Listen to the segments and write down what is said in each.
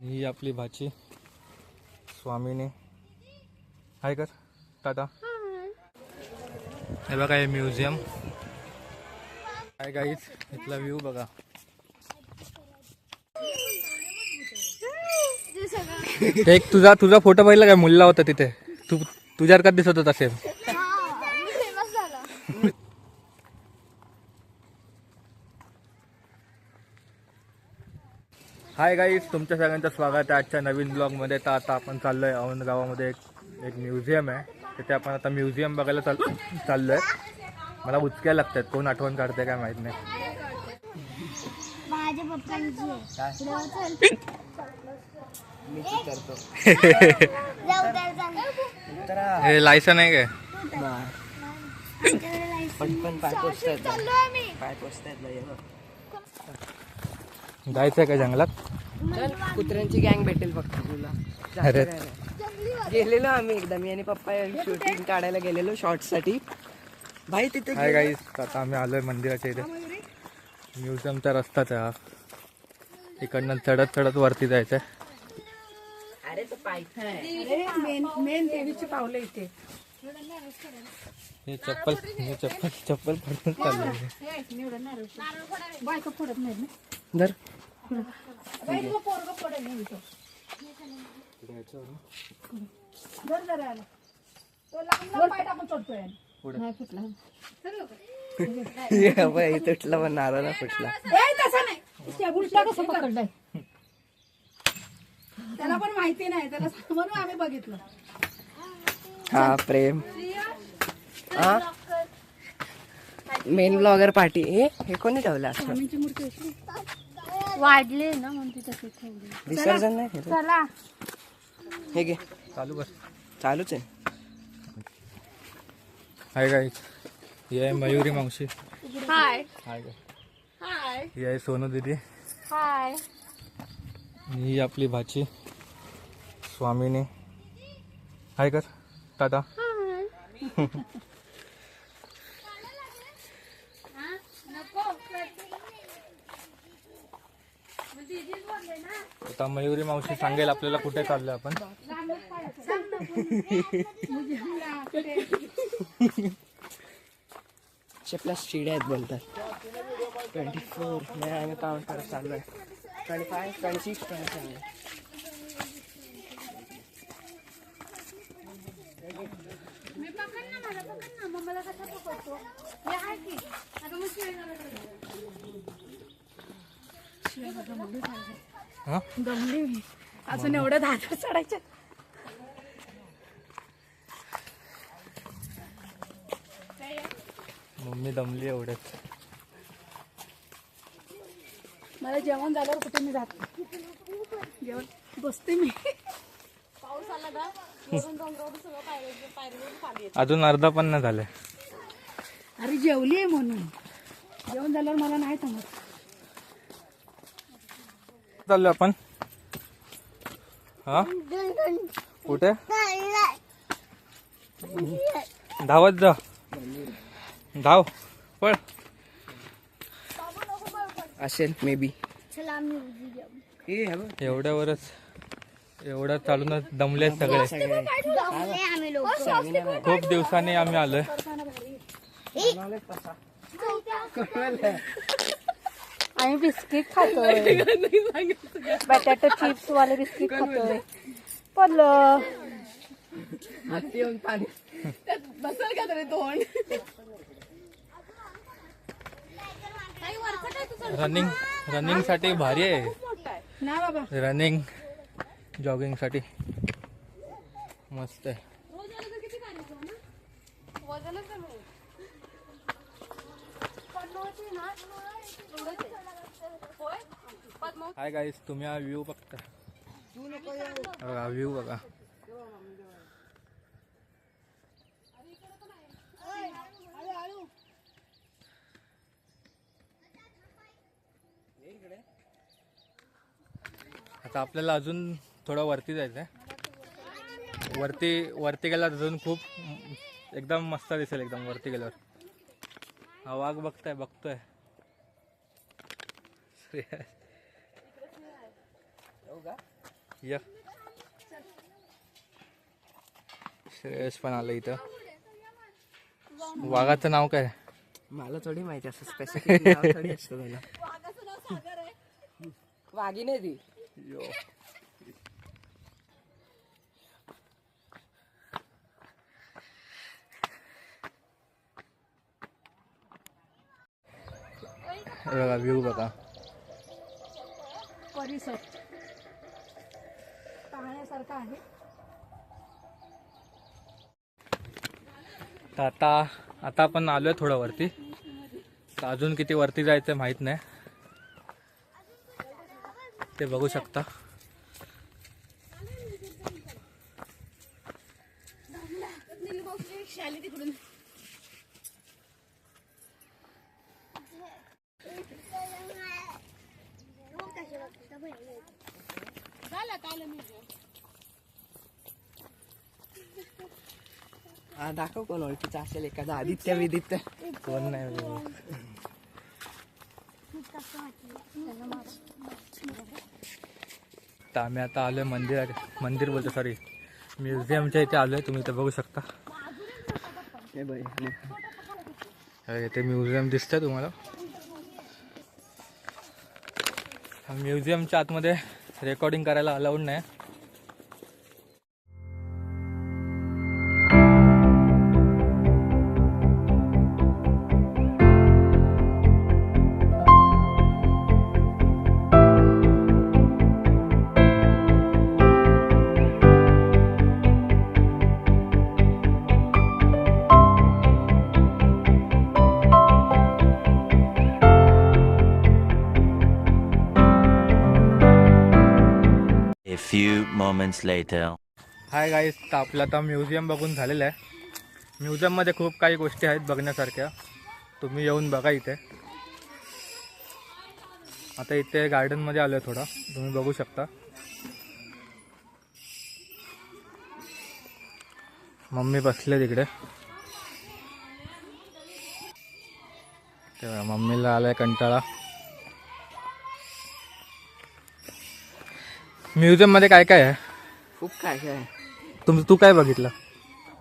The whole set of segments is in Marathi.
ही आपली भाची. स्वामीने. हाय कर टाटा. हे बघा हे म्युझियम. काय गाईच इथला व्ह्यू बघा. एक तुझा तुझा फोटो पाहिला काय? मुलला होता तिथे. तू तुझ्यासारखाच दिसत होता सेम हाय गाईज तुमच्या सगळ्यांचं स्वागत आहे आजच्या नवीन ब्लॉगमध्ये तर आता आपण चाललोय औंध गावामध्ये एक एक म्युझियम आहे. तिथे आपण आता म्युझियम बघायला चाल चाललोय. मला उचक्या लागतात. कोण आठवण काढते काय माहीत नाही. आहे. हे लायसन आहे काय? पण पण पाय चाललो आम्ही. पाय पोचतायत लय जायचं आहे का जंगलात चल कुत्र्यांची गँग भेटेल फक्त तुला जास्त अरे. काय नाही. गेलेलो आम्ही एकदा मी आणि पप्पा शूटिंग काढायला गेलेलो शॉर्टसाठी भाई तिथे हाय गाईज आता आम्ही आलोय मंदिराच्या इथे म्युझियमचा रस्ताच आहे हा इकडनं चढत चढत वरती जायचं अरे तो मेन मेन देवीची पावलं इथे हे चप्पल हे चप्पल चप्पल पडून चाललंय बायका फोडत नाही ना धर नाही फुटला. बाई तुटला पण नारळ फुटला. ए तसा नाही. त्या उलटा कसं पकडलाय? त्याला पण माहिती नाही. त्याला म्हणून आम्ही बघितलं. हा प्रेम. हा? Main blogger party. हे हे कोणी ठेवलं असं? स्वामींची मूर्ती अशी. वाढले ना म्हणून ती तशी ठेवली विसर्जन नाही केलं. चला. हे घे. चालू कर. चालूच आहे. हाय ही आहे मयुरी मावशी. हाय हाय गाय हाय ही आहे सोनू दिदी. हाय आणि ही आपली भाची. स्वामीनी. हाय कर. टाटा. आता मयुरी मावशी सांगेल आपल्याला कुठे चाललोय आपण. प्लस शिड्या आहेत बोलतात. Twenty four. नाही आम्ही काम करत चाललो आहे twenty five twenty six twenty seven. मला कसं पकडतो हा? दमली मी अजून एवढं दादर चढायचे. मम्मी दमली एवढ्यात. मला जेवण झाल्यावर कुठे मी जात नाही. जेवण बसते मी. अजून अर्धा पण नाही झालंय अरे जेवली आहे म्हणून. जेवण झाल्यावर मला नाही थांबत चाललोय आपण. हा? कुठे? धावत जा. धाव. पळ. असेल मे बी एवढ्यावरच एवढं चालूनच दमले सगळे. खूप दिवसांनी आम्ही आलोय. आम्ही बिस्किट खातोय। बटाटा चिप्स वाले बिस्किट खातोय। पडलं हाती येऊन पाणी रनिंग रनिंग साठी भारी आहे. ना बाबा. रनिंग जॉगिंग साठी. मस्त आहे. हाय गाईस तुम्ही हा व्ह्यू बघता. बघा व्ह्यू बघा. आता आपल्याला अजून थोडं वरती जायचं आहे वरती वरती गेल्यावर अजून खूप एकदम मस्त दिसेल एकदम वरती गेल्यावर. हा वाघ बघताय बघतोय. हो या। श्रेयस पण आलं इथं. वाघाचं नाव काय? मला थोडी माहिती असं स्पेसिफिक नाव थोडी असतं त्याला वाघीने ती बघा व्ह्यू बघा. परिसर. पाहण्यासारखं आहे. तर आता आता आपण आलोय थोडं वरती तर अजून किती वरती जायचं माहीत नाही. ते बघू शकता. हा दाखव कोण ओळखीचा असेल एखादा आदित्य विदित्य. कोण नाही तर आम्ही आता आलोय मंदिर मंदिर बोलतो सॉरी म्युझियमच्या इथे आलोय तुम्ही इथे बघू शकता. हे इथे म्युझियम दिसतंय तुम्हाला. म्युझियमच्या आतमध्ये रेकॉर्डिंग करायला अलाउड नाही. Few moments later. Hi guys तर आपलं आता म्युझियम बघून झालेलं आहे. म्युझियममध्ये खूप काही गोष्टी आहेत बघण्यासारख्या. तुम्ही येऊन बघा इथे. आता इथे गार्डनमध्ये आलो आहे थोडा. तुम्ही बघू शकता. मम्मी बसले तिकडे. तेव्हा मम्मीला आलाय कंटाळा. म्युझियममध्ये काय काय आहे? खूप काय काय आहे. तुम तू काय बघितलं?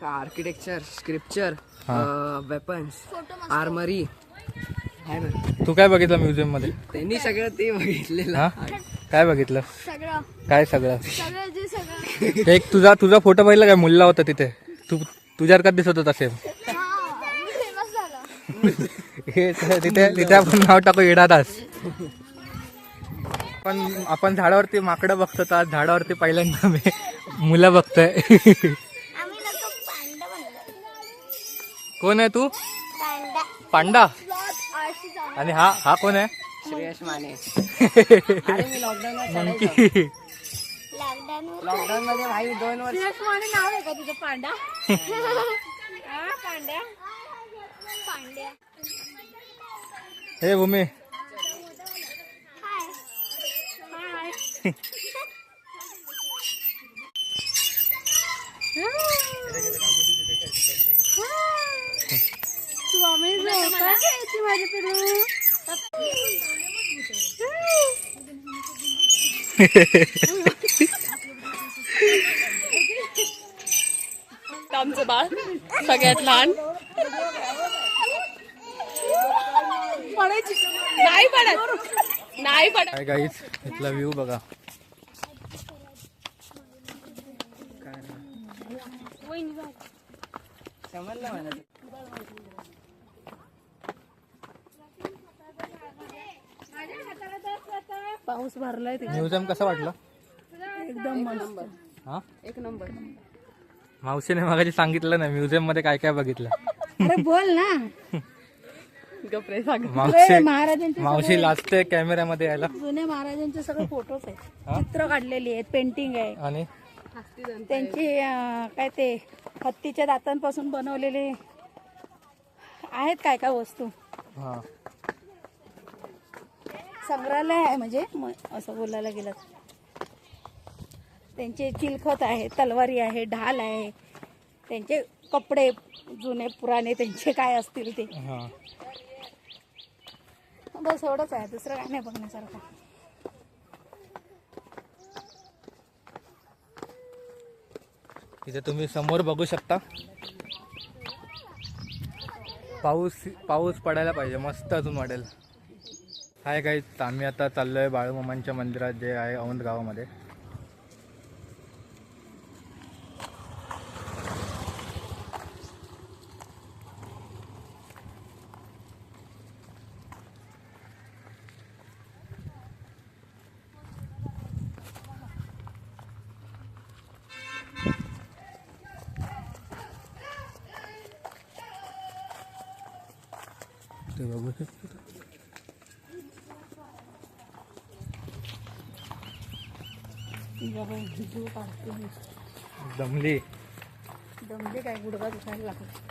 का आर्किटेक्चर स्क्रिप्चर. वेपन्स आर्मरी आहे ना. तू काय बघितलं म्युझियममध्ये? त्यांनी सगळं ते बघितलेलं. हा? काय बघितलं? सगळं. काय सगळं? सगळं जे सगळं. एक तुझा तुझा फोटो पाहिला काय? मुल्ला होता तिथे. तू तुझ्यासारखा दिसत होता सेम फेमस झालं. हे तिथे तिथे आपण नाव टाकू येडादास पण आपण झाडावरती माकडं बघतो तर आज झाडावरती पहिल्यांदा मी मुलं बघतोय. आम्ही नको पांडा बनलो कोण आहे तू? पांडा. आणि हा हा कोण आहे? श्रेयस माने. मंकी लॉकडाऊन मध्ये भाई दोन वर्ष नाव आहे का तुझं? पांडा? हा पांड्या. पांड्या. हे भूमी. आमचं बाळ सगळ्यात लहान. नाही पडत. नाही पडत. काय गाईच इथला व्ह्यू बघा. समजलं. पाऊस भरलाय ते म्युझियम कसं वाटलं? एकदम मस्त. हा? एक नंबर. मावशीने मगाशी सांगितलं ना म्युझियममध्ये काय काय बघितलं. अरे बोल ना. गप्रे सांग. मावशी महाराजांचे मावशी लाजते कॅमेऱ्यामध्ये यायला. जुने महाराजांचे सगळे फोटोज आहेत. चित्र काढलेली आहेत पेंटिंग आहे. आणि? त्यांची काय ते हत्तीच्या दातांपासून बनवलेले आहेत काय काय वस्तू? संग्रहालय आहे म्हणजे असं बोलायला गेलं. त्यांचे चिलखत आहे तलवारी आहे ढाल आहे. त्यांचे कपडे जुने पुराणे त्यांचे काय असतील ते. हा. बस एवढंच आहे दुसरं काय नाही बघण्यासारखं. इथे तुम्ही समोर बघू शकता. पाऊस पाऊस पडायला पाहिजे. मस्त अजून वाटेल. हाय काही आम्ही आता चाललोय बाळूमामांच्या मंदिरात जे आहे औंध गावामध्ये. ते बघू शकतो दमली दमले काय गुडघा दुखायला लागला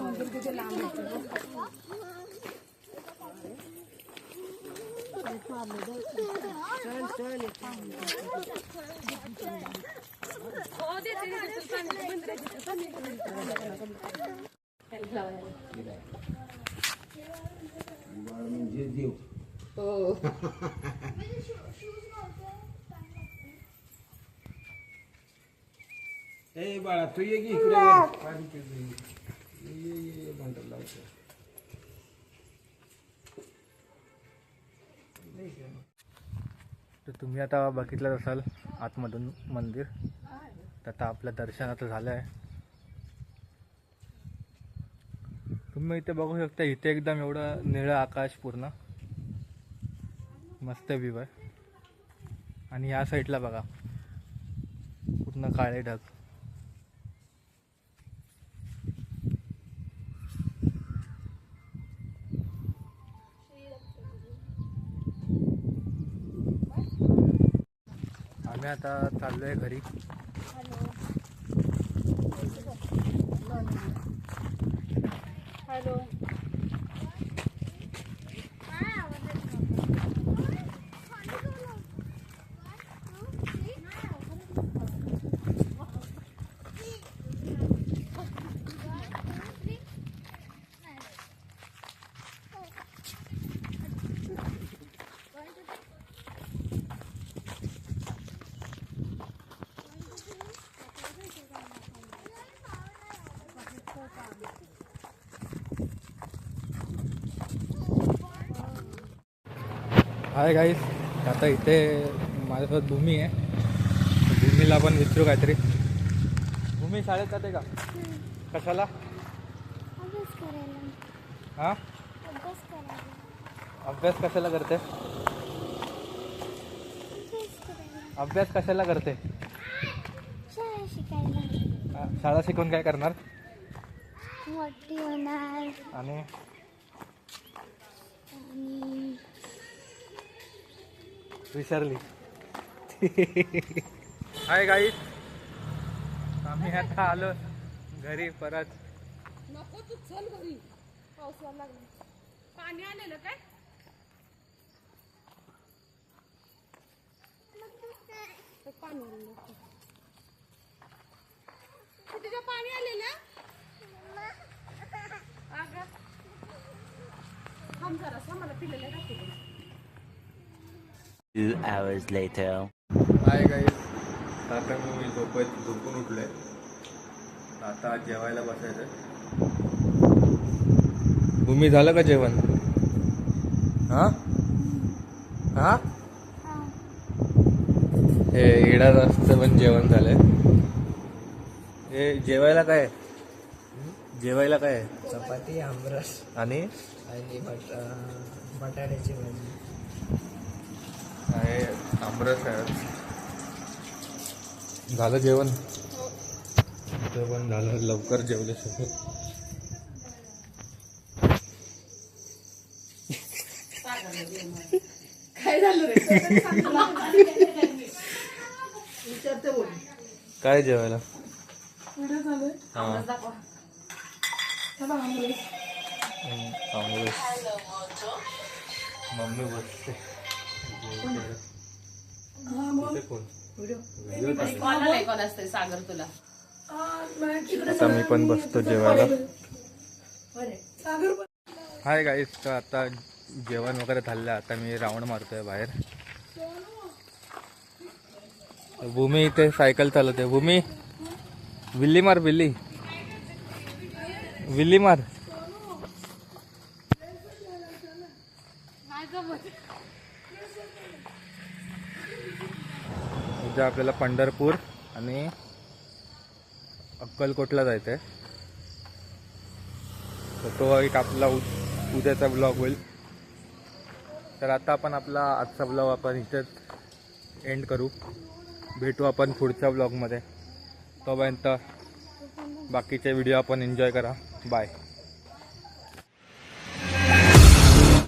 मंदिर म्हणजे देव हो ए बाळा तू ये की इकडे भांडण लावतो. तर तुम्ही आता बघितलं असाल आतमधून मंदिर. आता आपलं दर्शन आता झालं आहे तुम्ही इथे बघू शकता इथे एकदम एवढं निळं आकाश पूर्ण. मस्त व्ह्यू आहे. आणि या साईडला बघा. पूर्ण काळे ढग. आम्ही आता चाललो आहे घरी. Hello. हाय गाईस आता इथे माझ्यासोबत भूमी आहे. भूमीला पण विचारू काहीतरी. भूमी शाळेत जाते का? कशाला? हां? अभ्यास कशाला करते? अभ्यास कशाला करते? शाळा हा, शिकून काय करणार? मोठी होणार. आणि? आणि विसरली. हाय गाईस आम्ही आता आलो घरी परत. नको तू चल घरी. पाऊस यायला लागला. पाणी आलेलं काय? ते पाणी आलेलं तुझ्या पाणी आलेलं? अगं थांब जरा मला पिलेलं टाकते Two hours later. Hi guys आता मी झोपत झोपून उठलोय. आता जेवायला बसायचं भूमी झालं का जेवण? हा? हा? हे. इडा जास्त पण जेवण झालंय. हे जेवायला काय? जेवायला काय? आहे? चपाती आमरस आणि? आणि बट बटाट्याची भाजी. आमरस आहे. झालं जेवण? जेवण झालं लवकर जेवले सगळे. काय जेवायला? हा. हम्म, आमरस मम्मी बसते. असते सागर तुला. आता मी पण बसतो जेवायला. हाय गाईस तर आता जेवण वगैरे झालं. आता मी राऊंड मारतोय बाहेर. भूमी इथे सायकल चालवते. भूमी विल्ली मार विल्ली. विल्ली मार. उद्या आपल्याला पंढरपूर आणि अक्कलकोटला जायचं आहे तर तो एक आपला उ- उद्याचा ब्लॉग होईल. तर आता आपण आपला आजचा ब्लॉग आपण इथेच एंड करू. भेटू आपण पुढच्या ब्लॉगमध्ये तोपर्यंत बाकीचे व्हिडिओ आपण एन्जॉय करा. बाय